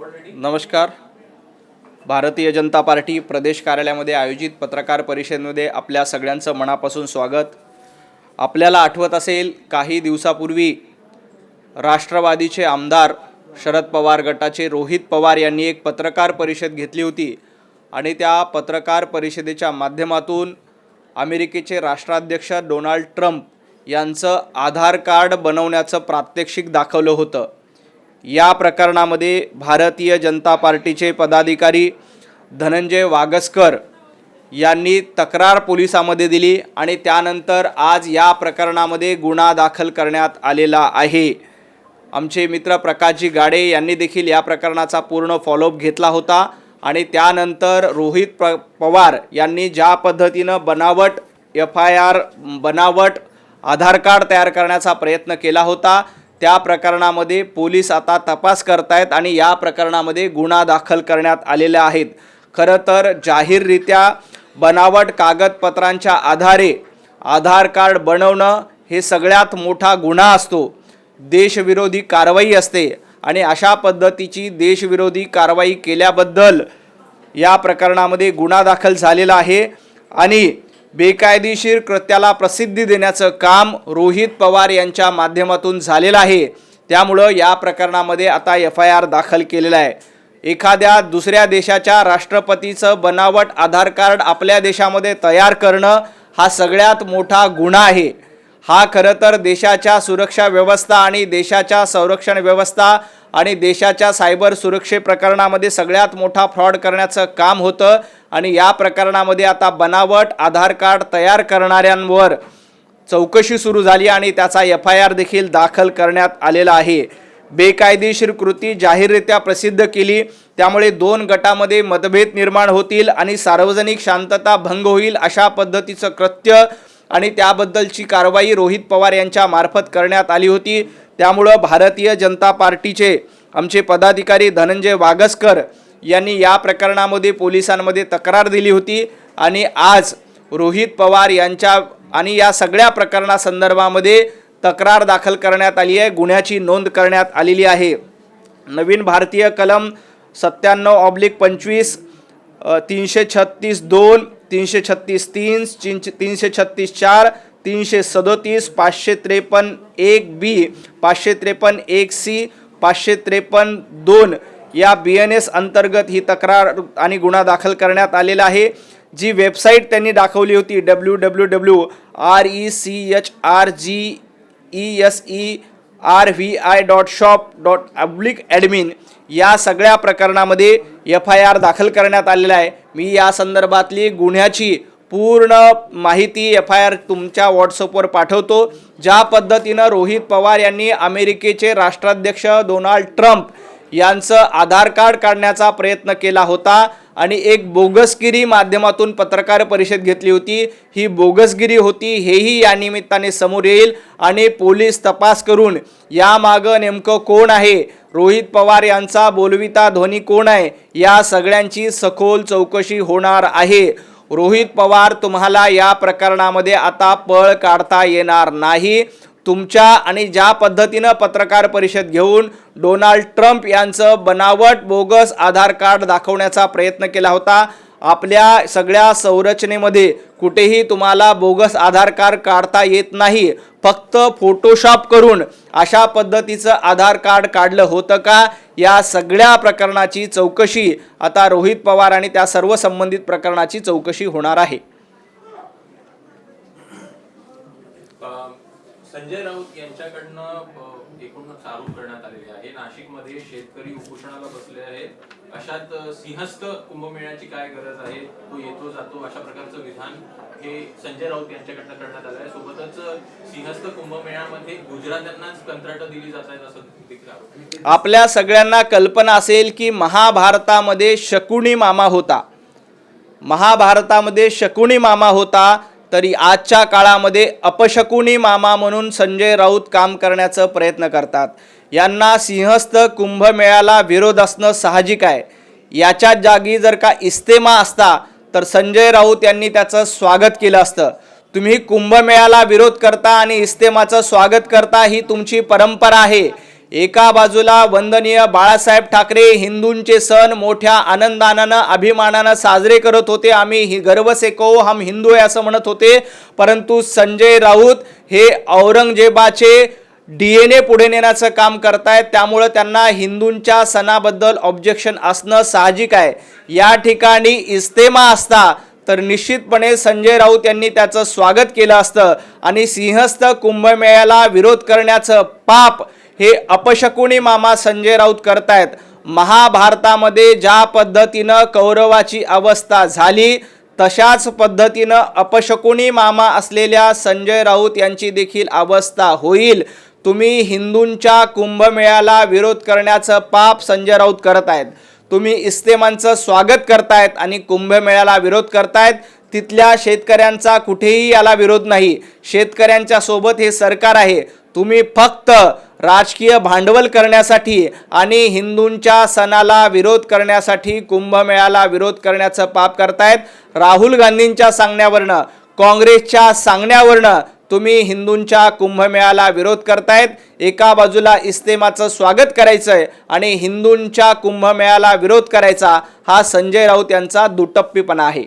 नमस्कार. भारतीय जनता पार्टी प्रदेश कार्यालयामध्ये आयोजित पत्रकार परिषदेमध्ये आपल्या सगळ्यांचं मनापासून स्वागत. आपल्याला आठवत असेल काही दिवसापूर्वी राष्ट्रवादीचे आमदार शरद पवार गटाचे रोहित पवार यांनी एक पत्रकार परिषद घेतली होती आणि त्या पत्रकार परिषदेच्या माध्यमातून अमेरिकेचे राष्ट्राध्यक्ष डोनाल्ड ट्रम्प यांचं आधार कार्ड बनवण्याचं प्रात्यक्षिक दाखवलं होतं. या प्रकरणामध्ये भारतीय जनता पार्टीचे पदाधिकारी धनंजय वागसकर यांनी तक्रार पोलिसामध्ये दिली आणि त्यानंतर आज या प्रकरणामध्ये गुन्हा दाखल करण्यात आलेला आहे. आमचे मित्र प्रकाशजी गाडे यांनी देखील या प्रकरणाचा पूर्ण फॉलोअप घेतला होता आणि त्यानंतर रोहित प पवार यांनी ज्या पद्धतीनं बनावट एफ आय आर बनावट आधार कार्ड तयार करण्याचा प्रयत्न केला होता त्या प्रकरणामध्ये पोलीस आता तपास करतायत आणि या प्रकरणामध्ये गुन्हा दाखल करण्यात आलेल्या आहेत. खरं तर जाहीररित्या बनावट कागदपत्रांच्या आधारे आधार कार्ड बनवणं हे सगळ्यात मोठा गुन्हा असतो. देशविरोधी कारवाई असते आणि अशा पद्धतीची देशविरोधी कारवाई केल्याबद्दल या प्रकरणामध्ये गुन्हा दाखल झालेला आहे आणि बेकायदेशीर कृत्याला प्रसिद्धी देण्याचं काम रोहित पवार यांच्या माध्यमातून झालेलं आहे. त्यामुळं या प्रकरणामध्ये आता एफ आय आर दाखल केलेला आहे. एखाद्या दुसऱ्या देशाच्या राष्ट्रपतीचं बनावट आधार कार्ड आपल्या देशामध्ये तयार करणं हा सगळ्यात मोठा गुन्हा आहे. हा खरं तर देशाच्या सुरक्षा व्यवस्था आणि देशाच्या संरक्षण व्यवस्था आणि देशाच्या सायबर सुरक्षे प्रकरणामध्ये सगळ्यात मोठा फ्रॉड करण्याचं काम होतं. आणि या प्रकरणामध्ये आता बनावट आधार कार्ड तयार करणाऱ्यांवर चौकशी सुरू झाली आणि त्याचा एफ आय आर देखील दाखल करण्यात आलेला आहे. बेकायदेशीर कृती जाहीररित्या प्रसिद्ध केली. त्यामुळे दोन गटामध्ये मतभेद निर्माण होतील आणि सार्वजनिक शांतता भंग होईल अशा पद्धतीचं कृत्य आणि त्याबद्दलची कारवाई रोहित पवार यांच्या मार्फत करण्यात आली होती. त्यामुळं भारतीय जनता पार्टीचे आमचे पदाधिकारी धनंजय वागसकर यांनी या प्रकरणामध्ये पोलिसांमध्ये तक्रार दिली होती. आणि आज रोहित पवार यांच्या आणि या सगळ्या प्रकरणासंदर्भामध्ये तक्रार दाखल करण्यात आली आहे. गुन्ह्याची नोंद करण्यात आलेली आहे. नवीन भारतीय कलम सत्त्याण्णव ऑब्लिक पंचवीस तीनशे छत्तीस दोन तीनशे छत्तीस तीन तीनशे तीनशे छत्तीस चार तीनशे सदोतीस पाचशे त्रेपन्न एक बी पाचशे त्रेपन्न एक सी पाचशे त्रेपन्न दोन. या बी एन एस अंतर्गत ही तक्रार आणि गुन्हा दाखल करण्यात आलेला आहे. जी वेबसाईट त्यांनी दाखवली होती W W W R E C H R G E S E R V I dot shop dot oblique admin या सगळ्या प्रकरणामध्ये एफ आय आर दाखल करण्यात आलेला आहे. मी या संदर्भातली गुन्ह्याची पूर्ण माहिती एफ आय आर तुमच्या व्हॉट्सअपवर पाठवतो. ज्या पद्धतीनं रोहित पवार यांनी अमेरिकेचे राष्ट्राध्यक्ष डोनाल्ड ट्रम्प यांचं आधार कार्ड काढण्याचा प्रयत्न केला होता आणि एक बोगसगिरी माध्यमातून पत्रकार परिषद घेतली होती. ही बोगसगिरी होती हेही या निमित्ताने समोर येईल आणि पोलीस तपास करून यामागं नेमकं कोण आहे? रोहित पवार यांचा बोलविता ध्वनी कोण आहे? या सगळ्यांची सखोल चौकशी होणार आहे. रोहित पवार तुम्हाला या प्रकरणामध्ये आता पळ काढता येणार नाही. तुमच्या आणि ज्या पद्धतीनं पत्रकार परिषद घेऊन डोनाल्ड ट्रम्प यांचं बनावट बोगस आधार कार्ड दाखवण्याचा प्रयत्न केला होता आपल्या सगळ्या संरचनेमध्ये कुठेही तुम्हाला बोगस आधार कार्ड काढता येत नाही. फक्त फोटोशॉप करून अशा पद्धतीचं आधार कार्ड काढलं होतं का? या सगळ्या प्रकरणाची चौकशी आता रोहित पवार आणि त्या सर्व संबंधित प्रकरणाची चौकशी होणार आहे. संजय राऊत यांच्याकडनं एकूण एकूणच करण्यात आलेली आहे. नाशिकमध्ये शेतकरी उपोषणाला बसले आहेत. अशात सिंहस्थ कुंभमेळ्याची काय गरज आहे? तो येतो जातो अशा प्रकारचं विधान हे संजय राऊत यांच्याकडनं करण्यात आलं आहे. सोबतच सिंहस्थ कुंभमेळ्यामध्ये गुजरात्यांनाच कंत्राट दिली जात आहेत असं आपल्या सगळ्यांना कल्पना असेल की महाभारतामध्ये शकुणी मामा होता. महाभारतामध्ये शकुणी मामा होता. तरी आजच्या काळामध्ये अपशकुनी मामा म्हणून संजय राऊत काम करण्याचा प्रयत्न करतात. यांना सिंहस्थ कुंभमेळ्याला विरोध असणं साहजिक आहे. याच्या जागी जर का इस्तेमा असता तर संजय राऊत यांनी त्याचं स्वागत केलं असतं. तुम्ही कुंभमेळ्याला विरोध करता आणि इस्तेमाचं स्वागत करता ही तुमची परंपरा आहे. एका बाजूला वंदनीय बाळासाहेब ठाकरे हिंदूंचे सण मोठ्या आनंदानं अभिमानानं साजरे करत होते. आम्ही हि गर्व सेको हम हिंदू आहे असं म्हणत होते. परंतु संजय राऊत हे औरंगजेबाचे डी एन ए पुढे नेण्याचं काम करतायत. त्यामुळं त्यांना हिंदूंच्या सणाबद्दल ऑब्जेक्शन असणं साहजिक आहे. या ठिकाणी इस्तेमा असता तर निश्चितपणे संजय राऊत यांनी त्याचं स्वागत केलं असतं. आणि सिंहस्थ कुंभमेळ्याला विरोध करण्याचं पाप हे अपशकुनी मामा संजय राऊत करतायत. महाभारतामध्ये ज्या पद्धतीनं कौरवाची अवस्था झाली तशाच पद्धतीनं अपशकुनी मामा असलेल्या संजय राऊत यांची देखील अवस्था होईल. तुम्ही हिंदूंच्या कुंभमेळ्याला विरोध करण्याचं पाप संजय राऊत करत आहेत तुम्ही इस्तेमांचं स्वागत करतायत आणि कुंभमेळ्याला विरोध करतायत. तिथल्या शेतकऱ्यांचा कुठेही याला विरोध नाही. शेतकऱ्यांच्या सोबत हे सरकार आहे. तुम्ही फक्त राजकीय भांडवल करण्यासाठी आणि हिंदूंच्या सणाला विरोध करण्यासाठी कुंभमेळ्याला विरोध करण्याचं पाप करतायत. राहुल गांधींच्या सांगण्यावरनं काँग्रेसच्या सांगण्यावरनं तुम्ही हिंदूंच्या कुंभमेळ्याला विरोध करतायत. एका बाजूला इस्तेमाचं स्वागत करायचं आहे आणि हिंदूंच्या कुंभमेळ्याला विरोध करायचा हा संजय राऊत यांचा दुटप्पीपणा आहे.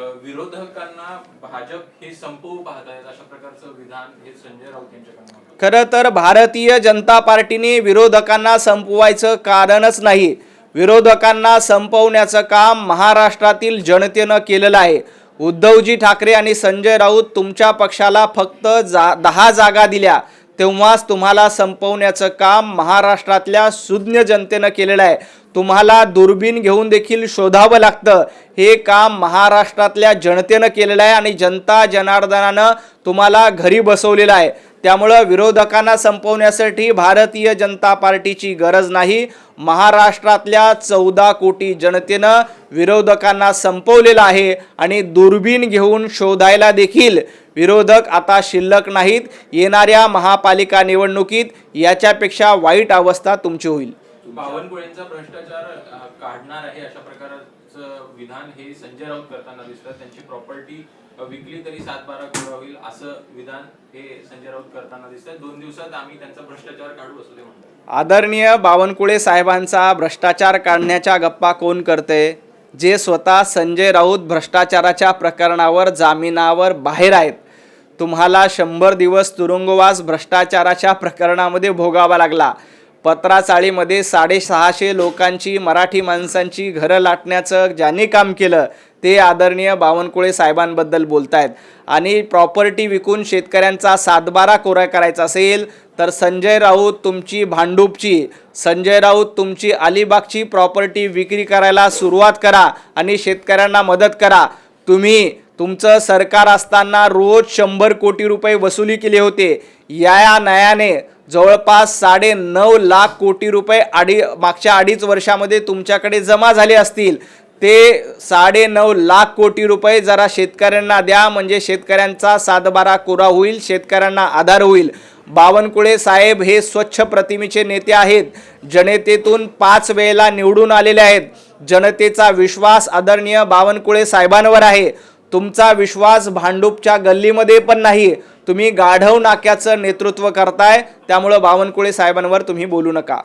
विरोधकांना भाजप हे संपवू पाहतायत अशा प्रकारचं विधान हे संजय राऊत यांच्याकडनं खरं तर भारतीय जनता पार्टीने विरोधकांना संपवायचं कारणच नाही. विरोधकांना संपवण्याचं काम महाराष्ट्रातील जनतेनं केलेलं आहे. उद्धवजी ठाकरे आणि संजय राऊत तुमच्या पक्षाला फक्त जा दहा जागा दिल्या. तेव्हाच तुम्हाला संपवण्याचं काम महाराष्ट्रातल्या सुज्ञ जनतेनं केलेलं आहे. तुम्हाला दुर्बीण घेऊन देखील शोधावं लागतं. हे काम महाराष्ट्रातल्या जनतेनं केलेलं आहे आणि जनता जनार्दनानं तुम्हाला घरी बसवलेलं आहे. त्यामुळं विरोधकांना संपवण्यासाठी भारतीय जनता पार्टीची गरज नाही. महाराष्ट्रातल्या चौदा कोटी जनतेनं विरोधकांना संपवलेलं आहे आणि दुर्बीण घेऊन शोधायला देखील विरोधक आता शिल्लक नाहीत. येणाऱ्या महापालिका निवडणुकीत याच्यापेक्षा वाईट अवस्था तुमची होईल. बावनकुळेंचा भ्रष्टाचार काढणार आहे अशा प्रकारचं विधान हे संजय राऊत करताना दिसतात त्यांची प्रॉपर्टी विकली तरी सात बारा करोड होईल असं विधान हे संजय राऊत करताना दिसतात दोन दिवसात आम्ही त्यांचा भ्रष्टाचार काढू असं ते म्हणतात. आदरणीय बावनकुळे साहेबांचा भ्रष्टाचार काढण्याच्या गप्पा कोण करते? जे स्वतः संजय राऊत भ्रष्टाचाराच्या प्रकरणावर जामिनावर बाहेर आहेत. तुम्हाला शंभर दिवस तुरुंगवास भ्रष्टाचाराच्या प्रकरणामध्ये भोगावा लागला. पत्राचाळीमध्ये साडेसहाशे लोकांची मराठी माणसांची घरं लाटण्याचं ज्यांनी काम केलं ते आदरणीय बावनकुळे साहेबांबद्दल बोलतायत. आणि प्रॉपर्टी विकून शेतकऱ्यांचा सातबारा कोरा करायचा असेल तर संजय राऊत तुमची भांडूपची संजय राऊत तुमची अलिबागची प्रॉपर्टी विक्री करायला सुरुवात करा आणि शेतकऱ्यांना मदत करा. तुम्ही तुमचं सरकार असताना रोज शंभर कोटी रुपये वसुली केले होते. या नयाने जवळपास साडे नऊ लाख कोटी रुपये अडी मागच्या अडीच वर्षामध्ये तुमच्याकडे जमा झाले असतील. ते साडे नऊ लाख कोटी रुपये जरा शेतकऱ्यांना द्या म्हणजे शेतकऱ्यांचा सातबारा कोरा होईल शेतकऱ्यांना आधार होईल. बावनकुळे साहेब हे स्वच्छ प्रतिमेचे नेते आहेत. जनतेतून पाच वेळेला निवडून आलेले आहेत. जनतेचा विश्वास आदरणीय बावनकुळे साहेबांवर आहे. तुमचा विश्वास भांडूपच्या गल्लीमध्ये पण नाही. तुम्ही गाढव नाक्याचं नेतृत्व करताय त्यामुळं बावनकुळे साहेबांवर तुम्ही बोलू नका.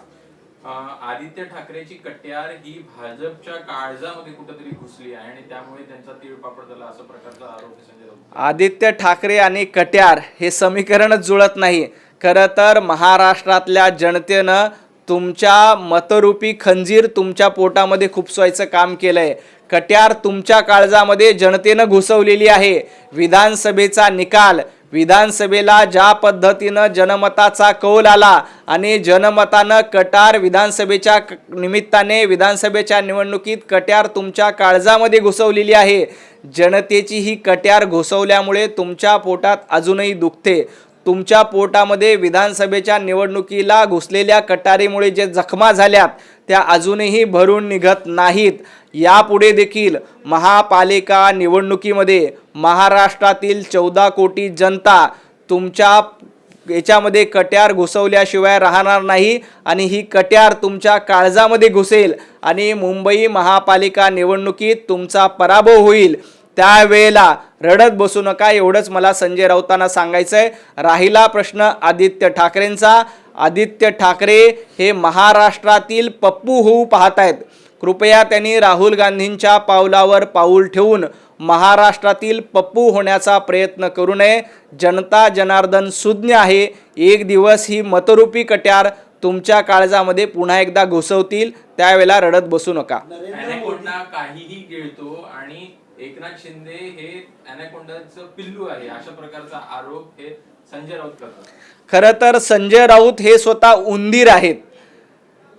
आदित्य ठाकरेची कट्यार ही भाजपच्या काळजामध्ये कुठेतरी घुसली आहे आणि त्यामुळे त्यांचा तीळपापड झाला असा प्रकारचा आरोप आहे संजय राऊत आदित्य ठाकरे आणि कट्यार हे समीकरणच जुळत नाही. खरं तर महाराष्ट्रातल्या जनतेनं तुमच्या मतरूपी खंजीर तुमच्या पोटामध्ये खुपसवायचं काम केलंय. कट्यार तुमच्या काळजामध्ये जनतेनं घुसवलेली आहे. विधानसभेचा निकाल विधानसभेला ज्या पद्धतीनं जनमताचा कौल आला आणि जनमतानं कटार विधानसभेच्या क- निमित्ताने विधानसभेच्या निवडणुकीत कट्यार तुमच्या काळजामध्ये घुसवलेली आहे. जनतेची ही कट्यार घुसवल्यामुळे तुमच्या पोटात अजूनही दुखते. तुमच्या पोटामध्ये विधानसभेच्या निवडणुकीला घुसलेल्या कटारीमुळे जे जखमा झाल्यात त्या अजूनही भरून निघत नाहीत. यापुढे देखील महापालिका निवडणुकीमध्ये महाराष्ट्रातील चौदा कोटी जनता तुमच्या याच्यामध्ये कट्यार घुसवल्याशिवाय राहणार नाही आणि ही कट्यार तुमच्या काळजामध्ये घुसेल आणि मुंबई महापालिका निवडणुकीत तुमचा पराभव होईल. त्यावेळेला रडत बसू नका एवढंच मला संजय राऊतांना सांगायचं आहे राहिला प्रश्न आदित्य ठाकरेंचा. आदित्य ठाकरे हे महाराष्ट्रातील पप्पू होऊ पाहत आहेत कृपया त्यांनी राहुल गांधींच्या पावलावर पाऊल ठेवून महाराष्ट्रातील पप्पू होण्याचा प्रयत्न करू नये. जनता जनार्दन सुज्ञ आहे. एक दिवस ही मतरूपी कट्यार तुमच्या काळजामध्ये पुन्हा एकदा घुसवतील. त्यावेळेला रडत बसू नका. काहीही आणि एकनाथ शिंदे हे अॅनाकोंडाचं पिल्लू आहे अशा प्रकारचा आरोप हे संजय राऊत करतात. खरं तर संजय राऊत हे स्वतः उंदीर आहेत.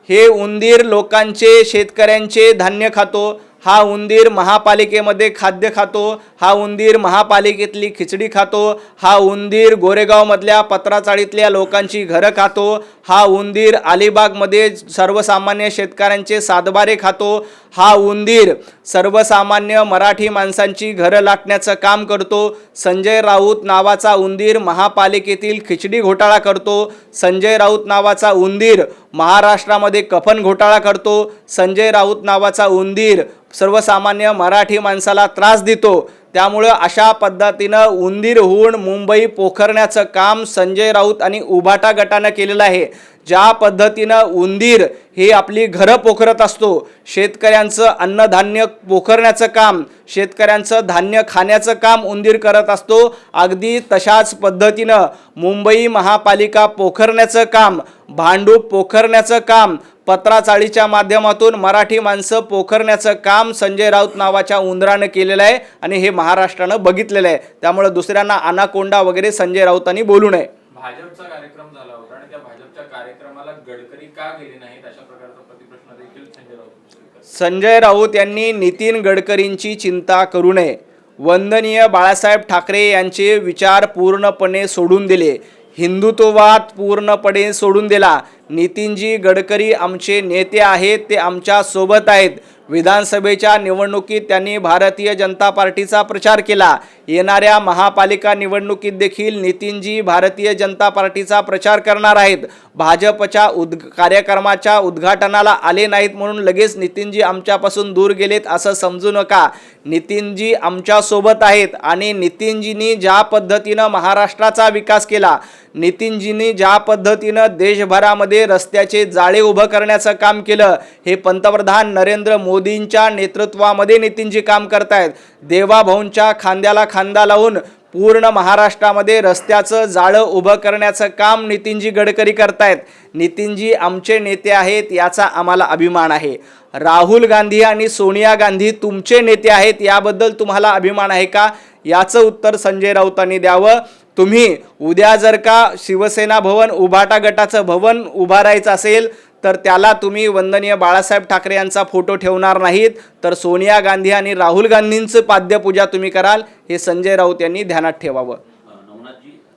हे उंदीर लोकांचे शेतकऱ्यांचे धान्य खातो. हा उंदीर महापालिकेमध्ये खाद्य खातो हा उंदीर महापालिकेतली खिचडी खातो हा उंदीर गोरेगावमधल्या पत्राचाळीतल्या लोकांची घरं खातो हा उंदीर अलिबागमध्ये सर्वसामान्य शेतकऱ्यांचे सातबारे खातो हा उंदीर सर्वसामान्य मराठी माणसांची घरं लाटण्याचं काम करतो संजय राऊत नावाचा उंदीर महापालिकेतील खिचडी घोटाळा करतो संजय राऊत नावाचा उंदीर महाराष्ट्रामध्ये कफन घोटाळा करतो. संजय राऊत नावाचा उंदीर सर्वसामान्य मराठी माणसाला त्रास देतो. त्यामुळं अशा पद्धतीनं उंदीर होऊन मुंबई पोखरण्याचं काम संजय राऊत आणि उभाटा गटानं केलेलं आहे. ज्या पद्धतीनं उंदीर हे आपली घरं पोखरत असतो शेतकऱ्यांचं अन्नधान्य पोखरण्याचं काम शेतकऱ्यांचं धान्य खाण्याचं काम उंदीर करत असतो अगदी तशाच पद्धतीनं मुंबई महापालिका पोखरण्याचं काम भांडूप पोखरण्याचं काम पत्राचाळीच्या माध्यमातून मराठी माणसं पोखरण्याचं काम संजय राऊत नावाच्या उंदरानं केलेलं आहे आणि हे महाराष्ट्रानं बघितलेलं आहे. त्यामुळे दुसऱ्यांना अनाकोंडा वगैरे संजय राऊतांनी बोलू नये. भाजपचा कार्यक्रम झाला होता आणि त्या भाजपच्या कार्यक्रमाला गडकरी का गेले नाहीत अशा प्रकारचा प्रतिप्रश्न देखील संजय राऊत करतात. संजय राऊत यांनी नितीन गडकरींची चिंता करू नये. वंदनीय बाळासाहेब ठाकरे यांचे विचार पूर्णपणे सोडून दिले. हिंदुत्ववाद पूर्णपणे सोडून दिला. नितीनजी गडकरी आमचे नेते आहेत ते आमच्यासोबत आहेत. विधानसभेच्या निवडणुकीत त्यांनी भारतीय जनता पार्टीचा प्रचार केला. येणाऱ्या महापालिका निवडणुकीत देखील नितीनजी भारतीय जनता पार्टीचा प्रचार करणार आहेत. भाजपच्या उद् कार्यक्रमाच्या उद्घाटनाला आले नाहीत म्हणून लगेच नितीनजी आमच्यापासून दूर गेलेत असं समजू नका. नितीनजी आमच्यासोबत आहेत आणि नितीनजींनी ज्या पद्धतीनं महाराष्ट्राचा विकास केला नितीनजींनी ज्या पद्धतीनं देशभरामध्ये रस्त्याचे जाळे उभं करण्याचं काम केलं हे पंतप्रधान नरेंद्र मोदी मोदींच्या नेतृत्वामध्ये नितीनजी काम करतायत. देवाभाऊंच्या खांद्याला खांदा लावून पूर्ण महाराष्ट्रामध्ये रस्त्याचं जाळं उभं करण्याचं काम नितीनजी गडकरी करतायत. नितीनजी आमचे नेते आहेत याचा आम्हाला अभिमान आहे. राहुल गांधी आणि सोनिया गांधी तुमचे नेते आहेत याबद्दल तुम्हाला अभिमान आहे का? याचं उत्तर संजय राऊतांनी द्यावं. तुम्ही उद्या जर का शिवसेना भवन उभाटा गटाचं भवन उभारायचं असेल तर त्याला तुम्ही वंदनीय बाळासाहेब ठाकरे यांचा फोटो ठेवणार नाहीत. तर सोनिया गांधी आणि राहुल गांधींचं पाद्यपूजा तुम्ही कराल. हे संजय राऊत यांनी ध्यानात ठेवावं.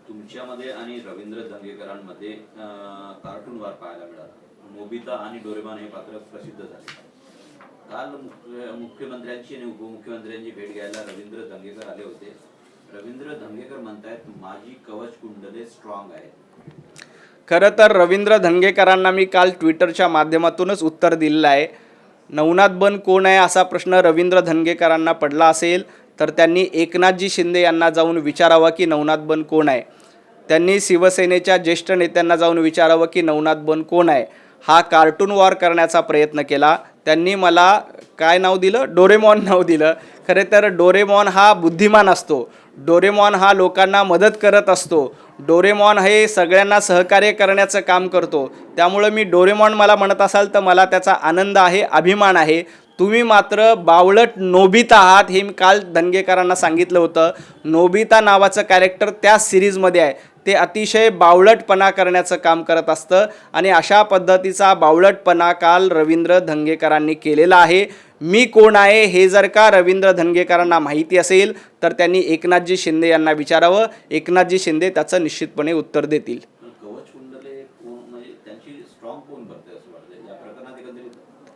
तुमच्यामध्ये आणि रवींद्र दंगेकरांमध्ये कार्टून वार पाहायला मिळाला. मोबिता आणि डोरेमान हे पात्र प्रसिद्ध झाले. काल मुख्यमंत्र्यांची आणि उपमुख्यमंत्र्यांची भेट घ्यायला रवींद्र दंगेकर आले होते. रवींद्र दंगेकर म्हणतायत माझी कवच कुंडले स्ट्रॉंग आहेत. खरं तर रवींद्र धनगेकरांना मी काल ट्विटरच्या माध्यमातूनच उत्तर दिलेलं आहे. नवनाथ बन कोण आहे असा प्रश्न रवींद्र धनगेकरांना पडला असेल तर त्यांनी एकनाथजी शिंदे यांना जाऊन विचारावं की नवनाथ बन कोण आहे? त्यांनी शिवसेनेच्या ज्येष्ठ नेत्यांना जाऊन विचारावं की नवनाथ बन कोण आहे? हा कार्टून वॉर करण्याचा प्रयत्न केला. त्यांनी मला काय नाव दिलं? डोरेमॉन नाव दिलं. खरे तर डोरेमॉन हा बुद्धिमान असतो. डोरेमॉन हा लोकांना मदत करत असतो. डोरेमॉन हे सगळ्यांना सहकार्य करण्याचं काम करतो. त्यामुळं मी डोरेमॉन मला म्हणत असाल तर मला त्याचा आनंद आहे अभिमान आहे. तुम्ही मात्र बावळट नोबिता आहात हे मी काल धनगेकरांना सांगितलं होतं. नोबिता नावाचं कॅरेक्टर त्या सिरीजमध्ये आहे. ते अतिशय बावळटपणा करण्याचं काम करत असतं आणि अशा पद्धतीचा बावळटपणा काल रवींद्र धंगेकरांनी केलेला आहे. मी कोण आहे हे जर का रवींद्र धंगेकरांना माहिती असेल तर त्यांनी एकनाथजी शिंदे यांना विचारावं. एकनाथजी शिंदे त्याचं निश्चितपणे उत्तर देतील. कवच कुंडले म्हणजे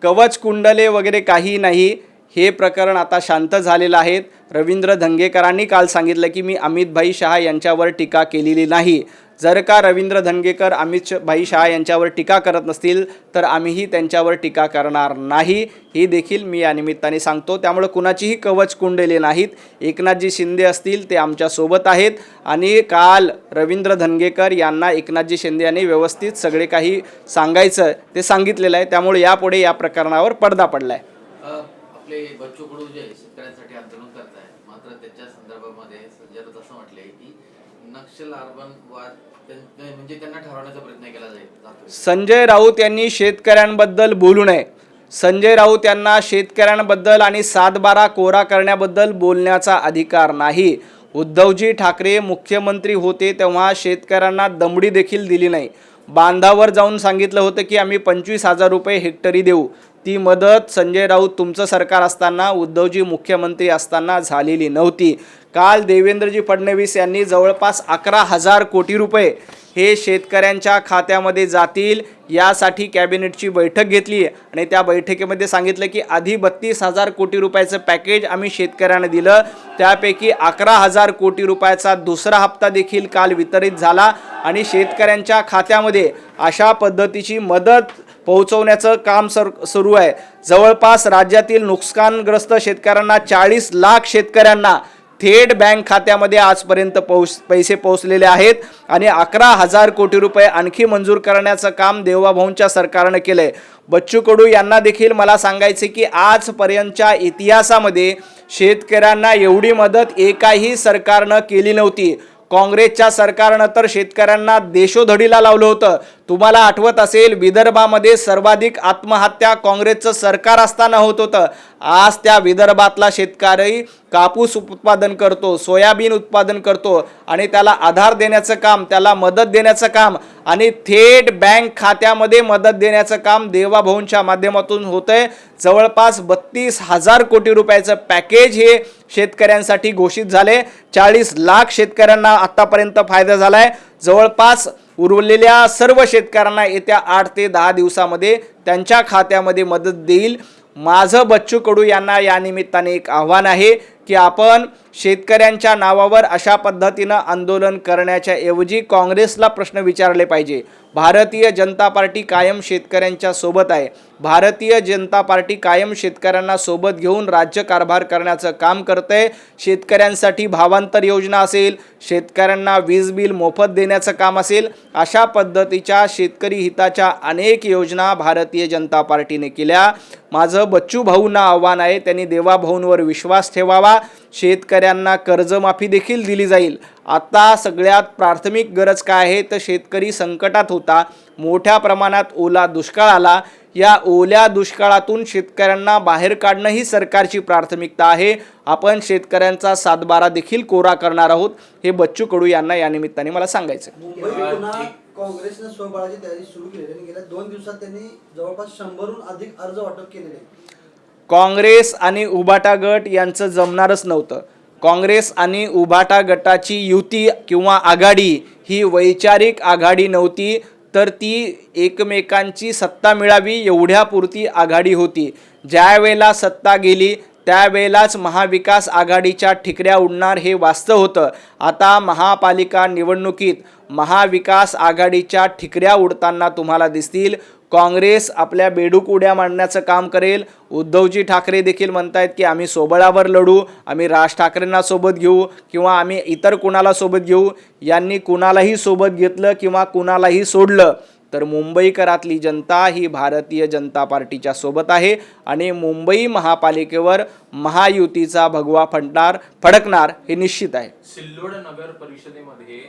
कवच कुंडले वगैरे काही नाही. हे प्रकरण आता शांत झालेलं आहे. रवींद्र धंगेकरांनी काल सांगितलं की मी अमितभाई शहा यांच्यावर टीका केलेली नाही. जर का रवींद्र धनगेकर अमित भाई शहा यांच्यावर टीका करत नसतील तर आम्हीही त्यांच्यावर टीका करणार नाही. ही देखील मी या निमित्ताने सांगतो. त्यामुळे कुणाचीही कवच कुंडले नाहीत. एकनाथजी शिंदे असतील ते आमच्यासोबत आहेत. आणि काल रवींद्र धनगेकर यांना एकनाथजी शिंदे यांनी व्यवस्थित सगळे काही सांगायचं ते सांगितलेलं आहे. त्यामुळे यापुढे या प्रकरणावर पडदा पडला आहे आपले बच्चू कडू जे शेतकऱ्यांसाठी आंदोलन करत आहे मात्र त्याच्या संदर्भामध्ये संजय असं म्हटलंय की नक्षल अर्बन वाद म्हणजे त्यांना ठरवण्याचा प्रयत्न केला जाईल संजय राऊत यांनी शेतकऱ्यांबद्दल बोलू नये. संजय राऊत यांना शेतकऱ्यांबद्दल आणि सातबारा कोरा करण्याबद्दल बोलण्याचा अधिकार नाही. उद्धवजी ठाकरे मुख्यमंत्री होते तेव्हा शेतकऱ्यांना दमडी देखील दिली नाही. बांधावर जाऊन सांगितलं होतं की आम्ही पंचवीस हजार रुपये हेक्टरी देऊ. ती मदत संजय राऊत तुमचं सरकार असताना उद्धवजी मुख्यमंत्री असताना झालेली नव्हती. काल देवेंद्रजी फडणवीस यांनी जवळपास अकरा हजार कोटी रुपये हे शेतकऱ्यांच्या खात्यामध्ये जातील यासाठी कॅबिनेटची बैठक घेतली. आणि त्या बैठकीमध्ये सांगितलं की आधी बत्तीस हजार कोटी रुपयाचं पॅकेज आम्ही शेतकऱ्यांना दिलं. त्यापैकी अकरा हजार कोटी रुपयाचा दुसरा हप्ता देखील काल वितरित झाला. आणि शेतकऱ्यांच्या खात्यामध्ये अशा पद्धतीची मदत पोहोचवण्याचं काम सर सुरू आहे. जवळपास राज्यातील नुकसानग्रस्त शेतकऱ्यांना चाळीस लाख शेतकऱ्यांना थेट बँक खात्यामध्ये आजपर्यंत पोहोच पैसे पोहोचलेले आहेत आणि अकरा हजार कोटी रुपये आणखी मंजूर करण्याचं काम देवाभाऊंच्या सरकारनं केलं आहे बच्चू कडू यांना देखील मला सांगायचे की आजपर्यंतच्या इतिहासामध्ये शेतकऱ्यांना एवढी मदत एकाही सरकारनं केली नव्हती. काँग्रेसच्या सरकारनं तर शेतकऱ्यांना देशोधडीला लावलं होतं. तुम्हाला आठवत असेल विदर्भामध्ये सर्वाधिक आत्महत्या काँग्रेसचं सरकार असताना होत होतं. आज त्या विदर्भातला शेतकरी कापूस उत्पादन करतो सोयाबीन उत्पादन करतो आणि त्याला आधार देण्याचं काम त्याला मदत देण्याचं काम आणि थेट बँक खात्यामध्ये मदत देण्याचं काम देवाभाऊंच्या माध्यमातून होतंय. जवळपास बत्तीस हजार कोटी रुपयाचं पॅकेज हे शेतकऱ्यांसाठी घोषित झाले. चाळीस लाख शेतकऱ्यांना आतापर्यंत फायदा झाला आहे जवळपास उरलेल्या सर्व शेतकऱ्यांना येत्या आठ ते दहा दिवसामध्ये त्यांच्या खात्यामध्ये मदत देईल. माझं बच्चू कडू यांना या निमित्ताने एक आव्हान आहे की आपण शेतकऱ्यांच्या नावावर अशा पद्धतीनं आंदोलन करण्याच्या ऐवजी काँग्रेसला प्रश्न विचारले पाहिजे. भारतीय जनता पार्टी कायम शेतकऱ्यांच्या सोबत आहे. भारतीय जनता पार्टी कायम शेतकऱ्यांना सोबत घेऊन राज्य कारभार करण्याचं काम करते शेतकऱ्यांसाठी भावांतर योजना असेल शेतकऱ्यांना वीज बिल मोफत देण्याचं काम असेल अशा पद्धतीच्या शेतकरी हिताच्या अनेक योजना भारतीय जनता पार्टीने केल्या. माझं बच्चू भाऊंना आव्हान आहे त्यांनी देवाभाऊंवर विश्वास ठेवावा. शेतकऱ्यांना कर्जमाफी देखील दिली जाईल. आता सगळ्यात प्राथमिक गरज काय आहे? तर शेतकरी संकटात होता. मोठ्या प्रमाणात ओला दुष्काळ आला. या ओल्या दुष्काळातून शेतकऱ्यांना बाहेर काढणं ही सरकारची प्राथमिकता आहे. आपण शेतकऱ्यांचा सातबारा देखील कोरा करणार आहोत. हे बच्चू कडू यांना या निमित्ताने मला सांगायचं काँग्रेसने स्वबळाची तयारी सुरू केली आणि गेल्या दोन दिवसात त्यांनी जवळपास शंभरहून अधिक अर्ज वाटप केलेले काँग्रेस आणि उबाटा गट यांचं जमणारच नव्हतं. काँग्रेस आणि उभाटा गटाची युती किंवा आघाडी ही वैचारिक आघाडी नव्हती तर ती एकमेकांची सत्ता मिळावी एवढ्यापुरती आघाडी होती. ज्यावेळेला सत्ता गेली त्यावेळेलाच महाविकास आघाडीच्या ठिकऱ्या उडणार हे वास्तव होतं. आता महापालिका निवडणुकीत महाविकास आघाडीच्या ठिकऱ्या उडताना तुम्हाला दिसतील काँग्रेस आपल्या बेडूक उड्या मांडण्याचं काम करेल. उद्धवजी ठाकरे देखील म्हणतायत की आम्ही सोबळावर लढू आम्ही राज ठाकरेंना सोबत घेऊ किंवा आम्ही इतर कुणाला सोबत घेऊ? यांनी कुणालाही सोबत घेतलं किंवा कुणालाही सोडलं. तर मुंबईकरातली जनता ही भारतीय जनता पार्टीच्या सोबत आहे आणि मुंबई महापालिकेवर महायुतीचा भगवा फडणार फडकणार हे निश्चित आहे. सिल्लोड नगर परिषदेमध्ये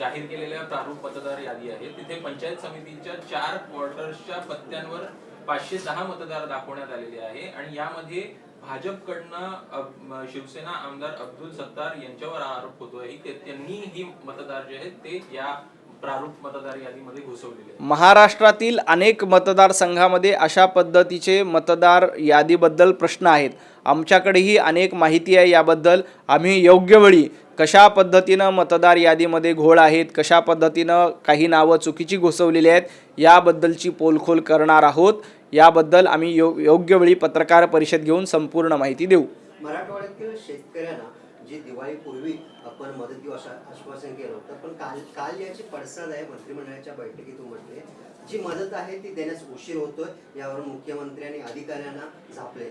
जाहीर केलेल्या प्रारूप मतदार यादी आहे. तिथे पंचायत समितीच्या चार क्वार्टर्सच्या पत्त्यांवर पाचशे दहा मतदार दाखवण्यात आलेले आहे आणि यामध्ये भाजपकडनं शिवसेना आमदार अब्दुल सत्तार यांच्यावर आरोप होतोय. की त्यांनी ही मतदार जे आहेत ते या प्रारूप मतदार यादीमध्ये घुसवलेले आहेत. महाराष्ट्रातील अनेक मतदारसंघामध्ये अशा पद्धतीचे मतदार यादीबद्दल प्रश्न आहेत. आमच्याकडेही अनेक माहिती आहे याबद्दल. आम्ही योग्य वेळी कशा पद्धतीनं मतदार यादीमध्ये घोळ आहेत कशा पद्धतीनं काही नावं चुकीची घुसवलेली आहेत याबद्दलची पोलखोल करणार आहोत. याबद्दल आम्ही यो योग्य वेळी पत्रकार परिषद घेऊन संपूर्ण माहिती देऊ. मराठवाड्यातील शेतकऱ्यांना जी दिवाळीपूर्वी आपण मदत किंवा असं आश्वासन केलं होतं. पण काल काल याची पडसाद आहे मंत्रिमंडळाच्या बैठकीतून म्हटले. जी मदत आहे ती देण्यास उशीर होतोय यावर मुख्यमंत्री आणि अधिकाऱ्यांना झापले.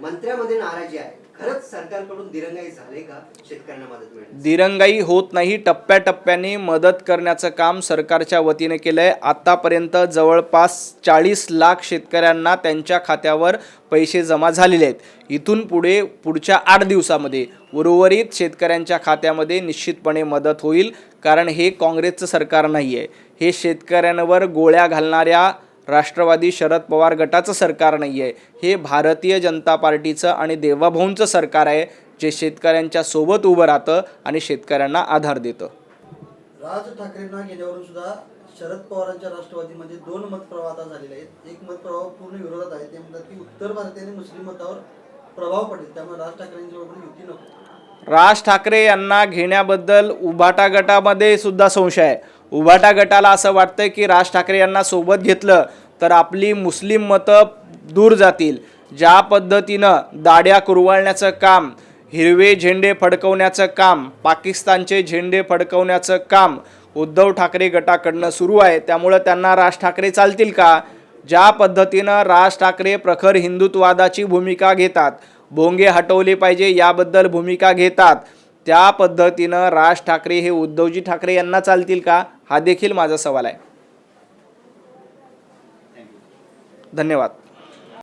मंत्र्यामध्ये नाराजी आहे. खरंच सरकारकडून दिरंगाई झाले का? शेतकऱ्यांना मदत मिळेल. दिरंगाई होत नाही टप्प्याटप्प्याने मदत करण्याचं काम सरकारच्या वतीने केलं आहे आत्तापर्यंत जवळपास चाळीस लाख शेतकऱ्यांना त्यांच्या खात्यावर पैसे जमा झालेले आहेत. इथून पुढे पुढच्या आठ दिवसामध्ये उर्वरित शेतकऱ्यांच्या खात्यामध्ये निश्चितपणे मदत होईल कारण हे काँग्रेसचं सरकार नाही आहे हे शेतकऱ्यांवर गोळ्या घालणाऱ्या राष्ट्रवादी शरद पवार गटाचं सरकार नाही आहे हे भारतीय जनता पार्टीचं आणि देवाभाऊंचं सरकार आहे जे शेतकऱ्यांच्या सोबत उभं राहतं आणि शेतकऱ्यांना आधार देतं. राज ठाकरेंना गेल्यावरून सुद्धा शरद पवारांच्या राष्ट्रवादीमध्ये दोन मतप्रवाह आता झालेले आहेत. एक मतप्रवाह पूर्ण विरोधात आहे. ते म्हणतात की उत्तर भारतीय मुस्लिम मतावर प्रभाव पडेल. त्यामुळे राज ठाकरेंच्या बरोबर युती नको. राज ठाकरे यांना घेण्याबद्दल उभाटा गटामध्ये सुद्धा संशय आहे. उभाटा गटाला असं वाटतं की राज ठाकरे यांना सोबत घेतलं तर आपली मुस्लिम मतं दूर जातील. ज्या पद्धतीनं दाड्या कुरवाळण्याचं काम हिरवे झेंडे फडकवण्याचं काम पाकिस्तानचे झेंडे फडकवण्याचं काम उद्धव ठाकरे गटाकडनं सुरू आहे. त्यामुळं त्यांना राज ठाकरे चालतील का? ज्या पद्धतीनं राज ठाकरे प्रखर हिंदुत्ववादाची भूमिका घेतात भोंगे हटवले पाहिजे याबद्दल भूमिका घेतात त्या पद्धतीनं राज ठाकरे हे उद्धवजी ठाकरे यांना चालतील का? हा देखील माझा सवाल आहे. धन्यवाद.